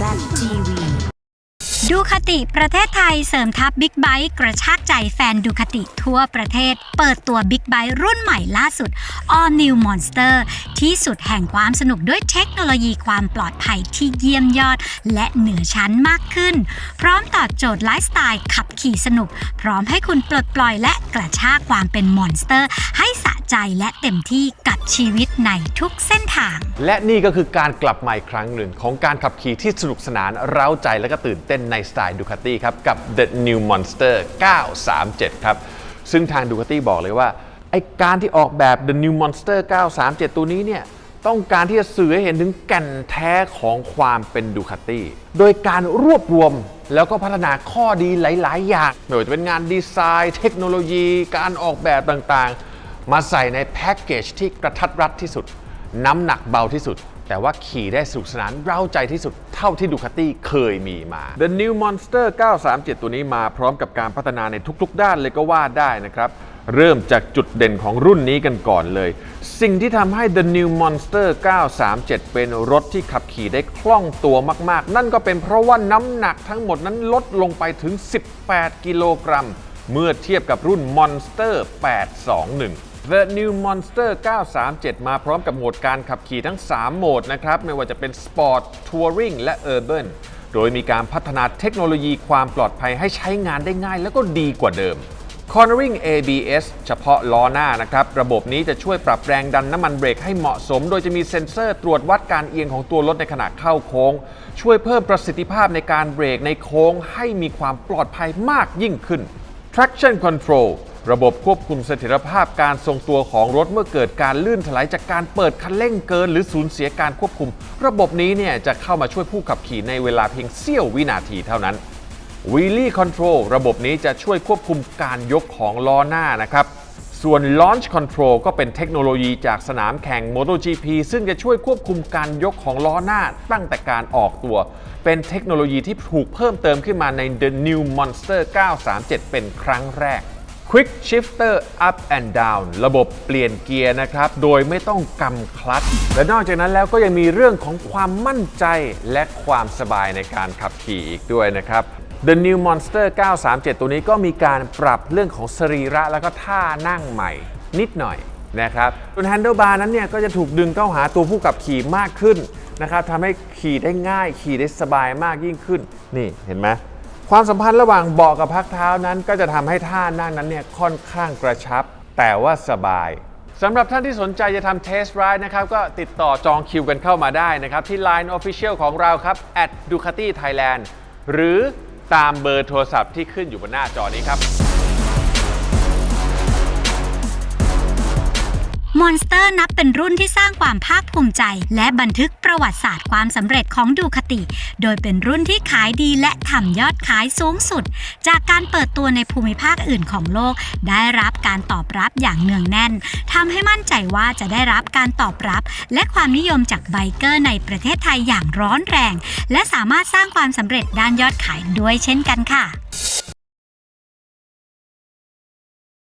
ZTV ดูคติประเทศไทยเสริมทัพบิ๊กไบค์กระชากใจแฟนดูคติทั่วประเทศ เปิดตัวบิ๊กไบค์รุ่นใหม่ล่าสุด All New Monster ที่สุดแห่งความสนุกด้วยเทคโนโลยีความปลอดภัยที่เยี่ยมยอด และเหนือชั้นมากขึ้น พร้อมตอบโจทย์ไลฟ์สไตล์ขับขี่สนุก พร้อมให้คุณปลดปล่อยและกระชากความเป็นมอนสเตอร์ ให้ส ใจและเต็มที่กับชีวิตในทุกเส้นทาง และนี่ก็คือการกลับมาอีกครั้งหนึ่ง ของการขับขี่ที่สนุกสนาน เร้าใจและก็ตื่นเต้นในสไตล์ดูคาตี้ครับ กับ The New Monster 937 ครับ ซึ่งทางดูคาตี้บอกเลยว่าไอการที่ออกแบบ The New Monster 937 ตัวนี้เนี่ยต้องการที่จะสื่อให้เห็นถึงแก่นแท้ของความเป็นดูคาตี้ โดยการรวบรวมแล้วก็พัฒนาข้อดีหลาย ๆ อย่าง ไม่ว่าจะเป็นงานดีไซน์ เทคโนโลยี การออกแบบต่าง ๆ มาใส่ในแพ็กเกจที่กระทัดรัดที่สุด น้ำหนักเบาที่สุด แต่ว่าขี่ได้สนุกสนานเร้าใจที่สุดเท่าที่ดูคาตี้เคยมีมา The New Monster 937 ตัวนี้มาพร้อมกับการพัฒนาในทุกๆ ด้านเลยก็ว่าได้นะครับ เริ่มจากจุดเด่นของรุ่นนี้กันก่อนเลย สิ่งที่ทำให้ The New Monster 937 เป็นรถที่ขับขี่ได้คล่องตัวมากๆ นั่นก็เป็นเพราะว่าน้ำหนักทั้งหมดนั้นลดลงไปถึง 18 กิโลกรัม เมื่อเทียบกับรุ่น Monster 821 The New Monster 937 มาพร้อมกับโหมดการขับขี่ทั้ง 3 โหมดนะครับ ไม่ว่าจะเป็น Sport Touring และ Urban โดยมีการพัฒนาเทคโนโลยีความปลอดภัยให้ใช้งานได้ง่าย แล้วก็ดีกว่าเดิม Cornering ABS เฉพาะล้อหน้านะครับ ระบบนี้จะช่วยปรับแรงดันน้ำมันเบรกให้เหมาะสม โดยจะมีเซ็นเซอร์ตรวจวัดการเอียงของตัวรถในขณะเข้าโค้ง ช่วยเพิ่มประสิทธิภาพในการเบรกในโค้งให้มีความปลอดภัยมากยิ่งขึ้น Traction Control ระบบควบคุมเสถียรภาพการทรงตัวของรถเมื่อเกิดการลื่นถลายจากการเปิดคันเร่งเกิน หรือสูญเสียการควบคุม ระบบนี้เนี่ยจะเข้ามาช่วยผู้ขับขี่ในเวลาเพียงเสี้ยววินาทีเท่านั้น Wheelie Control ระบบนี้จะช่วยควบคุมการยกของล้อหน้านะครับส่วน Launch Control ก็เป็นเทคโนโลยีจากสนามแข่ง MotoGP ซึ่งจะช่วยควบคุมการยกของล้อหน้าตั้งแต่การออกตัว เป็นเทคโนโลยีที่ถูกเพิ่มเติมขึ้นมาใน The New Monster 937 เป็นครั้งแรก Quick Shifter Up and Down ระบบเปลี่ยนเกียร์นะครับ โดยไม่ต้องกำคลัตช์และนอกจากนั้นแล้วก็ยังมีเรื่องของความมั่นใจและความสบายในการขับขี่อีกด้วยนะครับ The New Monster 937 ตัวนี้ก็มีการปรับเรื่องของสรีระแล้วก็ท่านั่งใหม่นิดหน่อยนะครับส่วน handlebar นั้นเนี่ยก็จะถูกดึงเข้าหาตัวผู้ขับขี่มากขึ้นนะครับทำให้ขี่ได้ง่ายขี่ได้สบายมากยิ่งขึ้น นี่เห็นไหม ความสัมพันธ์ระหว่างเบาะกับพักเท้านั้น ก็จะทำให้ท่านั่งนั้นเนี่ยค่อนข้างกระชับ แต่ว่าสบายสำหรับท่านที่สนใจจะทำเทสต์ไรด์นะครับ ก็ติดต่อจองคิวกันเข้ามาได้นะครับ ที่ Line Official ของเราครับ @ducati thailand หรือตามเบอร์โทรศัพท์ที่ขึ้นอยู่บนหน้าจอนี้ครับ มอนสเตอร์นับเป็นรุ่นที่สร้างความภาคภูมิใจ และบันทึกประวัติศาสตร์ความสำเร็จของดูคติ โดยเป็นรุ่นที่ขายดีและทำยอดขายสูงสุด จากการเปิดตัวในภูมิภาคอื่นของโลก ได้รับการตอบรับอย่างเนืองแน่นทำให้มั่นใจว่าจะได้รับการตอบรับ และความนิยมจากไบเกอร์ในประเทศไทยอย่างร้อนแรง และสามารถสร้างความสำเร็จด้านยอดขายด้วยเช่นกันค่ะ